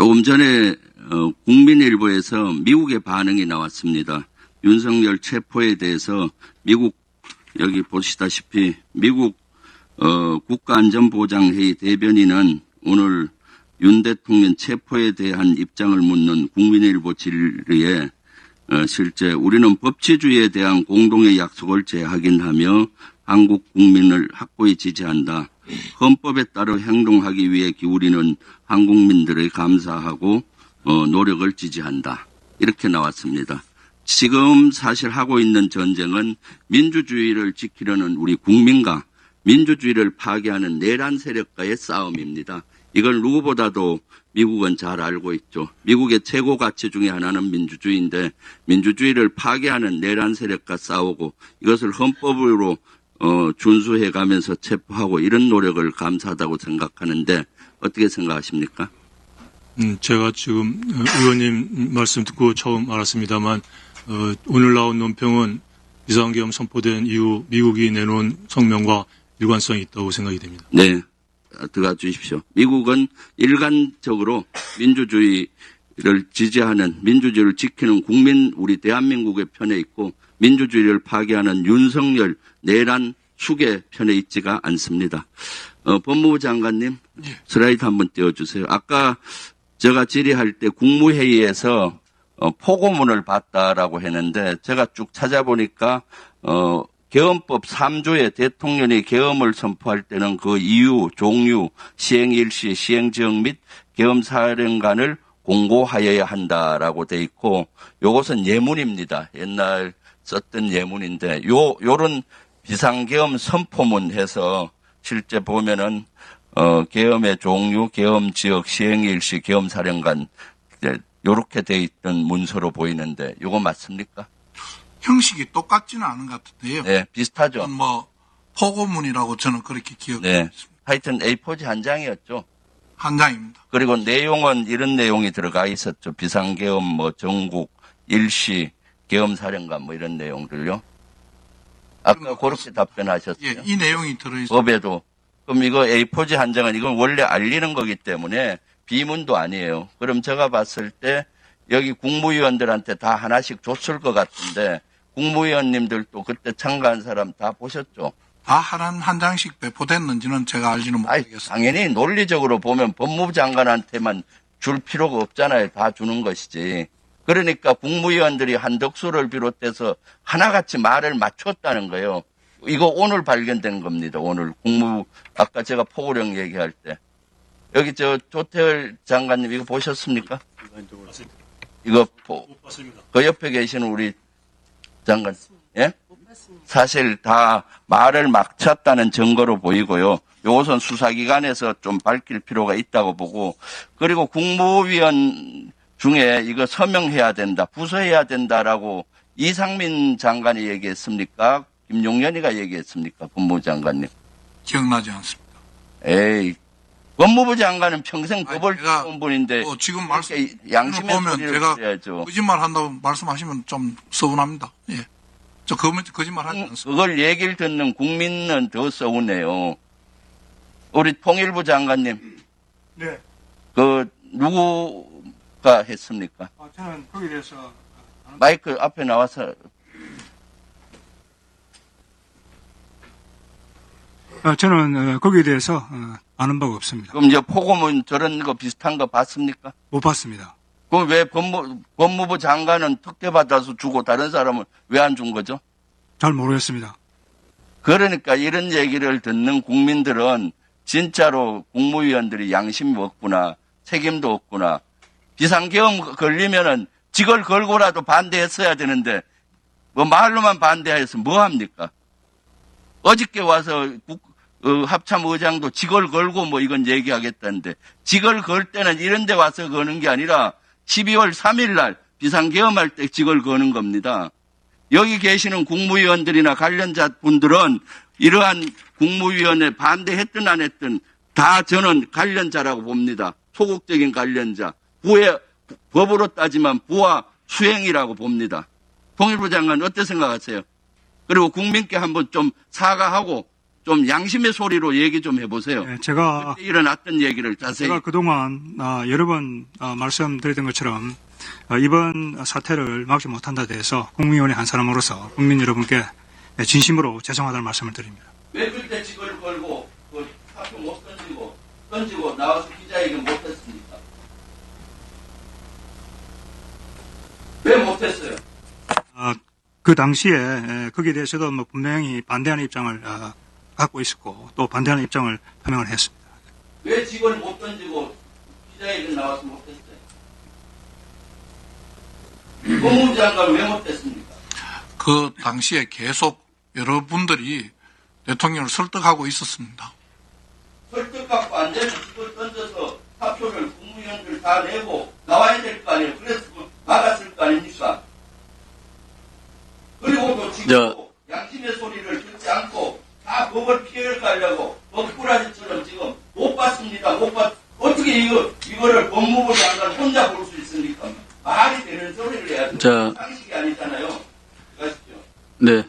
조금 전에 어, 국민일보에서 미국의 반응이 나왔습니다. 윤석열 체포에 대해서 미국 여기 보시다시피 미국 어, 국가안전보장회의 대변인은 오늘 윤 대통령 체포에 대한 입장을 묻는 국민일보 질의에 어, 실제 우리는 법치주의에 대한 공동의 약속을 재확인하며 한국 국민을 확고히 지지한다. 헌법에 따라 행동하기 위해 기울이는 한국민들의 감사하고 어, 노력을 지지한다. 이렇게 나왔습니다. 지금 사실 하고 있는 전쟁은 민주주의를 지키려는 우리 국민과 민주주의를 파괴하는 내란 세력과의 싸움입니다. 이걸 누구보다도 미국은 잘 알고 있죠. 미국의 최고 가치 중에 하나는 민주주의인데 민주주의를 파괴하는 내란 세력과 싸우고 이것을 헌법으로 어, 준수해 가면서 체포하고 이런 노력을 감사하다고 생각하는데 어떻게 생각하십니까? 음, 제가 지금 어, 의원님 말씀 듣고 처음 알았습니다만 어, 오늘 나온 논평은 비상계엄 선포된 이후 미국이 내놓은 성명과 일관성이 있다고 생각이 됩니다. 네, 어, 들어가 주십시오. 미국은 일관적으로 민주주의를 지지하는 민주주의를 지키는 국민 우리 대한민국의 편에 있고 민주주의를 파괴하는 윤석열 내란 축의 편에 있지가 않습니다. 어, 법무부 장관님 슬라이드 한번 띄워주세요. 아까 제가 질의할 때 국무회의에서 어, 포고문을 봤다라고 했는데 제가 쭉 찾아보니까 어, 개헌법 3조에 대통령이 계엄을 선포할 때는 그 이유, 종류, 시행 일시, 시행 지역 및 계엄 사령관을 공고하여야 한다라고 돼 있고 요것은 예문입니다. 옛날 썼던 예문인데 요 요런 비상계엄 선포문 해서 실제 보면은 어 계엄의 종류, 계엄 지역, 시행 일시, 계엄 사령관 요렇게 돼 있던 문서로 보이는데 요거 맞습니까? 형식이 똑같지는 않은 것 같은데요. 네, 비슷하죠. 뭐 포고문이라고 저는 그렇게 기억하고 네. 하여튼 A4지 한 장이었죠. 한 장입니다. 그리고 내용은 이런 내용이 들어가 있었죠. 비상계엄, 뭐, 전국, 일시, 계엄 사령관, 뭐, 이런 내용들요. 아까 그렇게 답변하셨어요. 예, 이 내용이 들어있습니다. 법에도. 그럼 이거 A4지 한 장은 이건 원래 알리는 거기 때문에 비문도 아니에요. 그럼 제가 봤을 때 여기 국무위원들한테 다 하나씩 줬을 것 같은데 국무위원님들도 그때 참가한 사람 다 보셨죠? 다한 한 장씩 배포됐는지는 제가 알지는 못하겠습니다. 당연히 논리적으로 보면 법무부 장관한테만 줄 필요가 없잖아요. 다 주는 것이지. 그러니까 국무위원들이 한덕수를 비롯해서 하나같이 말을 맞췄다는 거예요. 이거 오늘 발견된 겁니다. 오늘 국무 아까 제가 포고령 얘기할 때 여기 저 조태열 장관님 이거 보셨습니까? 이거 보, 그 옆에 계시는 우리 장관 예? 사실 다 말을 막 쳤다는 증거로 보이고요. 요것은 수사기관에서 좀 밝힐 필요가 있다고 보고, 그리고 국무위원 중에 이거 서명해야 된다, 부서해야 된다라고 이상민 장관이 얘기했습니까? 김용현이가 얘기했습니까? 법무부 장관님. 기억나지 않습니다. 에이, 법무부 장관은 평생 법을 배운 분인데, 어, 지금 말씀 양심의 보면 제가 들어야죠. 거짓말 한다고 말씀하시면 좀 서운합니다. 예. 저 거, 거짓말 하지 음, 않습니다. 그걸 얘기를 듣는 국민은 더 서운해요. 우리 통일부 장관님, 네, 그 누구 가 했습니까? 어, 저는 거기에 대해서 마이크 앞에 나와서 어, 저는 어, 거기에 대해서 어, 아는 바가 없습니다. 그럼 이제 포고문 저런 거 비슷한 거 봤습니까? 못 봤습니다. 그럼 왜 법무, 법무부 장관은 특혜 받아서 주고 다른 사람은 왜 안 준 거죠? 잘 모르겠습니다. 그러니까 이런 얘기를 듣는 국민들은 진짜로 국무위원들이 양심이 없구나, 책임도 없구나. 비상계엄 걸리면은 직을 걸고라도 반대했어야 되는데, 뭐 말로만 반대해서 뭐 합니까? 어저께 와서 국, 어, 합참 의장도 직을 걸고 뭐 이건 얘기하겠다는데, 직을 걸 때는 이런 데 와서 거는 게 아니라 12월 3일 날 비상계엄할 때 직을 거는 겁니다. 여기 계시는 국무위원들이나 관련자 분들은 이러한 국무위원회 반대했든 안 했든 다 저는 관련자라고 봅니다. 소극적인 관련자. 부의, 법으로 따지면 부와 수행이라고 봅니다. 통일부 장관 어떻게 생각하세요? 그리고 국민께 한번 좀 사과하고 좀 양심의 소리로 얘기 좀 해보세요. 예, 제가 일어났던 얘기를 자세히. 제가 그동안 아, 여러 번 아, 말씀드렸던 것처럼 아, 이번 사태를 막지 못한 데 대해서 국민의원의 한 사람으로서 국민 여러분께 진심으로 죄송하다는 말씀을 드립니다. 왜 그때 직원을 걸고 그 학교 못 던지고 던지고 나와서 기자회견 못했습니까? 왜 못했어요? 아, 그 당시에 에, 거기에 대해서도 뭐 분명히 반대하는 입장을 아, 갖고 있었고 또 반대하는 입장을 표명을 했습니다. 왜 직원을 못 던지고 기자회견 나와서 못했어요? 법무부 장관 왜 못했습니까? 그 당시에 계속 여러분들이 대통령을 설득하고 있었습니다. 설득받고 안 되면 직원 던져서 사표를 국무위원들 다 내고 나와야 될 거 아니에요. 그랬으 면 막았을 거 아닙니까? 그리고 또 지금 양심의 소리를 듣지 않고 다 법을 피해가려고 먹구라지처럼 지금 못 봤습니다. 못 봤. 어떻게 이거 이거를 법무부 장관 혼자 볼 수 있습니까? 말이 되는 소리를 해야죠. 자. 상식이 아니잖아요. 가시죠. 네.